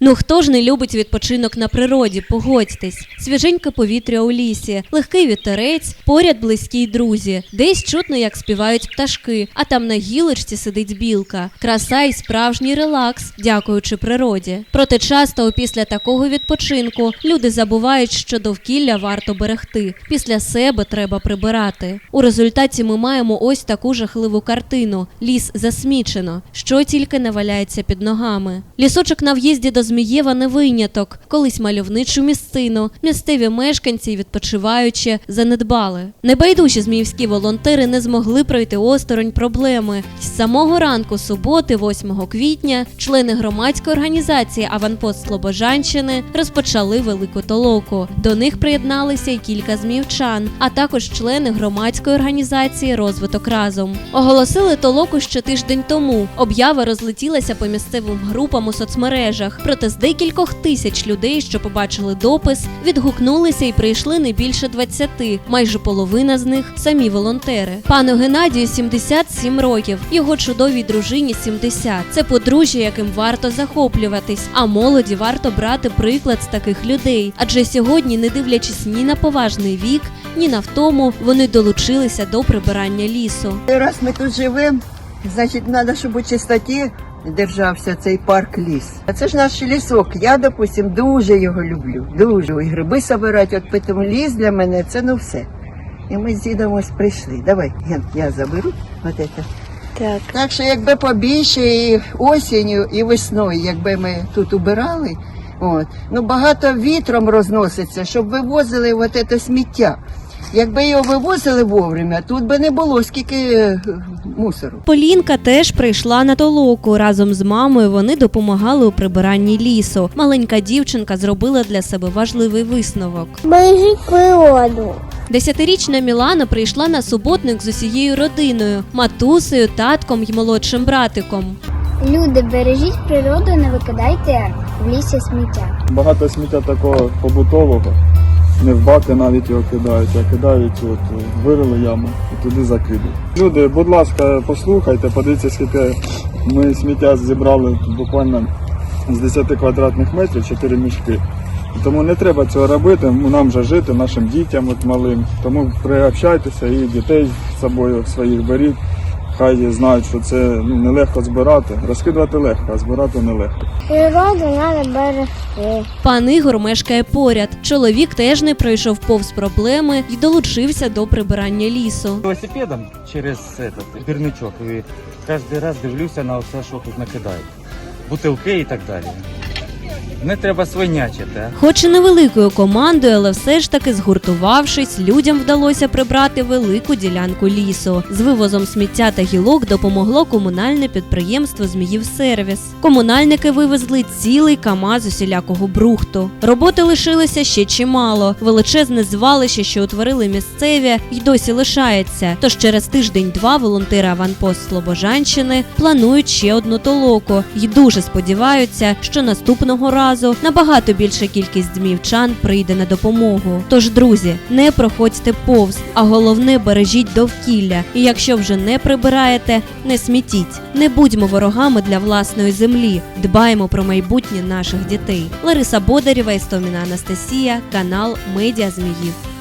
Ну хто ж не любить відпочинок на природі, погодьтесь. Свіженьке повітря у лісі, легкий вітерець, поряд близькі друзі. Десь чутно, як співають пташки, а там на гілочці сидить білка. Краса і справжній релакс, дякуючи природі. Проте часто після такого відпочинку люди забувають, що довкілля варто берегти. Після себе треба прибирати. У результаті ми маємо ось таку жахливу картину: ліс засмічено, що тільки не валяється під ногами. Лісочок на в'їзді до Змієва не виняток. Колись мальовничу місцину. Місцеві мешканці, відпочиваючи, занедбали. Небайдужі зміївські волонтери не змогли пройти осторонь проблеми. З самого ранку суботи, 8 квітня, члени громадської організації Аванпост Слобожанщини розпочали велику толоку. До них приєдналися й кілька зміївчан, а також члени громадської організації Розвиток разом. Оголосили толоку ще тиждень тому. Об'ява розлетілася по місцевим групам у соцмережах. Проте з декількох тисяч людей, що побачили допис, відгукнулися і прийшли не більше 20. Майже половина з них самі волонтери. Пану Геннадію 77 років, його чудовій дружині 70. Це подружжя, яким варто захоплюватись. А молоді варто брати приклад з таких людей. Адже сьогодні, не дивлячись ні на поважний вік, ні на втому, вони долучилися до прибирання лісу. Раз ми тут живемо, значить, треба, щоб у чистоті держався цей парк ліс. А це ж наш лісок. Я, допустим, дуже його люблю. Дуже. І гриби собирати, от тому ліс для мене це ну все. І ми з дідом ось прийшли. Давай, я, я заберу от це. Так. Так що якби побільше і осінню, і весною, якби ми тут убирали, от, ну багато вітром розноситься, щоб вивозили от це сміття. Якби його вивозили вовремя, тут би не було скільки е, мусору. Полінка теж прийшла на толоку. Разом з мамою вони допомагали у прибиранні лісу. Маленька дівчинка зробила для себе важливий висновок. Бережіть природу. Десятирічна Мілана прийшла на суботник з усією родиною, матусею, татком й молодшим братиком. Люди, бережіть природу, не викидайте в лісі сміття. Багато сміття такого побутового. Не в баки навіть його кидають, а кидають, от вирили яму і туди закидують. Люди, будь ласка, послухайте, подивіться, скільки ми сміття зібрали буквально з 10 квадратних метрів 4 мішки. Тому не треба цього робити, нам вже жити, нашим дітям от малим. Тому приобщайтеся і дітей з собою своїх беріть. Хай знають, що це ну, нелегко збирати. Розкидувати легко, а збирати нелегко. Природу треба берегти. Пан Ігор мешкає поряд. Чоловік теж не пройшов повз проблеми і долучився до прибирання лісу. велосипедом через этот бірничок і кожен раз дивлюся на все, що тут накидають. Бутилки і так далі. Не треба свинячити? Хоч і невеликою командою, але все ж таки згуртувавшись, людям вдалося прибрати велику ділянку лісу. З вивозом сміття та гілок допомогло комунальне підприємство Зміїв Сервіс. Комунальники вивезли цілий камаз усілякого брухту. Роботи лишилося ще чимало. Величезне звалище, що утворили місцеві, й досі лишається. Тож через тиждень-два волонтери Аванпост Слобожанщини планують ще одну толоку і дуже сподіваються, що наступного разу набагато більша кількість зміївчан прийде на допомогу. Тож, друзі, не проходьте повз, а головне бережіть довкілля. І якщо вже не прибираєте, не смітіть. Не будьмо ворогами для власної землі. Дбаємо про майбутнє наших дітей. Лариса Бодарєва, Істоміна Анастасія, канал Медіа Зміїв.